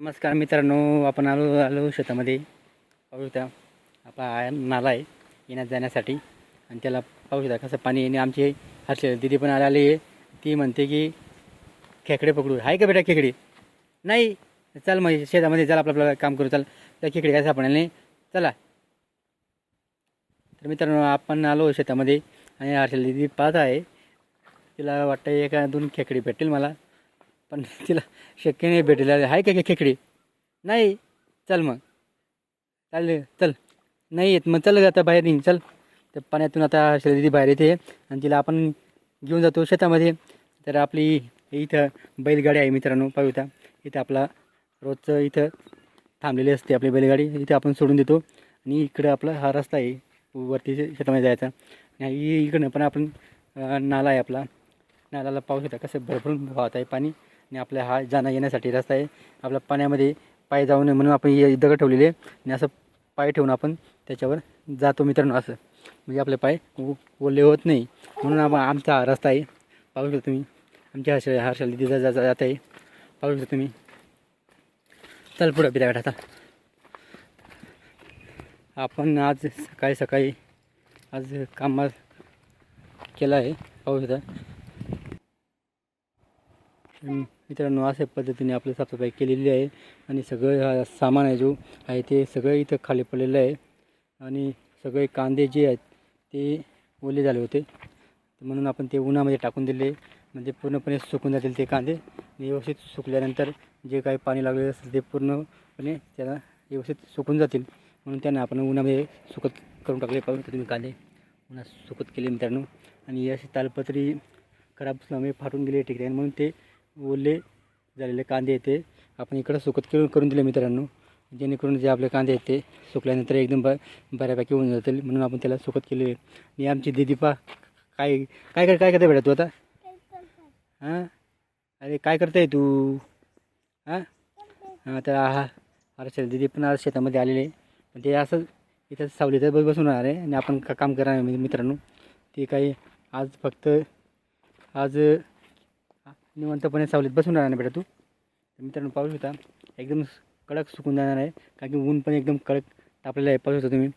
नमस्कार मित्रांनो आपण आलो आलो शेतामध्ये. पाहू शकता आपला नाला आहे येण्यात जाण्यासाठी. आणि त्याला पाहू शकता कसं पाणी येणे आमची हर्षल दिदी पण आलेली आहे. ती म्हणते की खेकडे पकडू. आहे का बेटा खेकडे? नाही. चल मग शेतामध्ये चल आपलं आपलं काम करू. चल. त्या खेकडे काय सापडले नाही. चला. तर मित्रांनो आपण आलो शेतामध्ये. आणि हर्षल दिदी पाहत आहे. तिला वाटतं एका दोन खेकडे भेटेल मला. पण तिला शक्य नाही भेटेल. आहे का खेकडी? नाही. चल मग. चालेल. चल. नाही येत. मग चल आता बाहेर निघ. चल. तर पाण्यातून आता शर्यती बाहेर येते. आणि तिला आपण घेऊन जातो शेतामध्ये. तर आपली इथं बैलगाडी आहे मित्रांनो. पाहिता इथं आपला रोजचं इथं थांबलेली असते आपली बैलगाडी. इथं आपण सोडून देतो. आणि इकडं आपला हा रस्ता आहे. वरती शेतामध्ये जायचा. आणि इकडनं पण आपण नाला आहे आपला. नाल्याला पाऊस येता. कसं भरभरून वाहत आहे पाणी. आणि आपल्या हा जाणं येण्यासाठी रस्ता आहे. आपल्या पाण्यामध्ये पाय जाऊ नये म्हणून आपण हे दगड ठेवलेले आहे. आणि असं पाय ठेवून आपण त्याच्यावर जातो मित्रांनो असं. म्हणजे आपले पाय ओले होत नाही. म्हणून आपण आमचा हा रस्ता आहे. पाहू शकता तुम्ही. आमच्या हर्ष हर्षल तिथे जा जात आहे. पाहू शकता तुम्ही. चल पुढं बिरा आता. आपण आज सकाळी सकाळी आज कामात केलं आहे. पाहू शकता. मित्रांनो अशा पद्धतीने आपली साफसफाई केलेली आहे. आणि सगळं हा सामान आहे जो आहे ते सगळं इथं खाली पडलेलं आहे. आणि सगळे कांदे जे आहेत ते ओले झाले होते. म्हणून आपण ते उन्हामध्ये टाकून दिले. म्हणजे पूर्णपणे सुकून जातील ते कांदे. व्यवस्थित सुकल्यानंतर जे काही पाणी लागलेलं असेल ते पूर्णपणे त्याला व्यवस्थित सुकून जातील. म्हणून त्यांना आपण उन्हामध्ये सुकत करून टाकले. पाहिजे तुम्ही कांदे. उन्हात सुकत केले मित्रांनो. आणि अशी तालपत्री खराब असल्यामुळे फाटून गेले ठिकाणी. म्हणून ते ओले झालेले कांदे येते आपण इकडं सुकत करून करून दिले मित्रांनो. जेणेकरून जे आपले कांदे येते सुकल्यानंतर एकदम ब बऱ्यापैकी होऊन जातील. म्हणून आपण त्याला सुकत केले आणि आमची दिदी पा काय काय कर काय करते बेटा तू आता? हां? अरे काय करताय तू? हां? हां तर हा हर्षल दिदी पण आज शेतामध्ये आलेले पण ते असं इथं सावली तर बसून राहणार आहे. आणि आपण का काम करणार मित्रांनो. ते काही आज फक्त आज निवंतपणे सावलीत बसून राहणार बेटा तू. मित्रांनो पाऊस होता एकदम कडक सुकून जाणार आहे. कारण की ऊन पण एकदम कडक तापलेलं आहे. पाऊस होता तुम्ही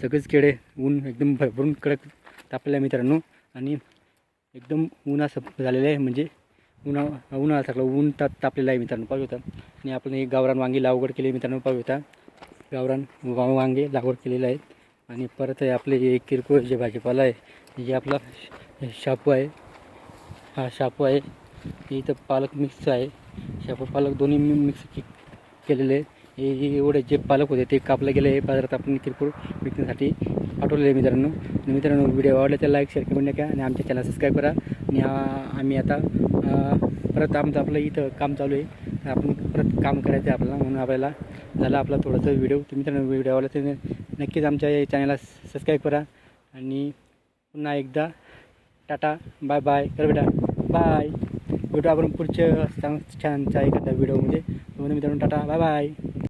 सगळेच केडे ऊन एकदम भरभरून कडक तापलेलं आहे मित्रांनो. आणि एकदम ऊन असं झालेलं आहे. म्हणजे उन्हा उन्हाळा सगळं ऊन ताप तापलेलं आहे मित्रांनो. पाऊस होता आणि आपण एक गावरान वांगी लागवड केली मित्रांनो. पाऊस होता गावरान वा- वांगे लागवड केलेलं आहे आणि परत आपले हे किरकोळ जे भाजीपाला आहे जे आपला श- शापू आहे. हा शापू आहे. इथं पालक मिक्स आहे. शापू पालक दोन्ही मिक्स केलेले हे एवढे जे पालक होते ते कापले गेले हे बाजारात आपण किरकोळ विकण्यासाठी पाठवलेले आहे मित्रांनो. मित्रांनो व्हिडिओ आवडला तर लाईक शेअर कमेंट करा आणि आमच्या चॅनल सबस्क्राईब करा. आणि आम्ही आता परत आमचं आपलं इथं काम चालू आहे. आपण परत काम करायचं आहे आपल्याला. म्हणून आपल्याला झाला आपला थोडासा व्हिडिओ तर मित्रांनो व्हिडिओ आवडला तर नक्कीच आमच्या या चॅनलला सबस्क्राईब करा. आणि पुन्हा एकदा टाटा बाय बाय कर बेटा. बाय भेटू आपण पुढच्या चांग छानच्या एखाद्या व्हिडिओमध्ये मित्रांनो टाटा बाय बाय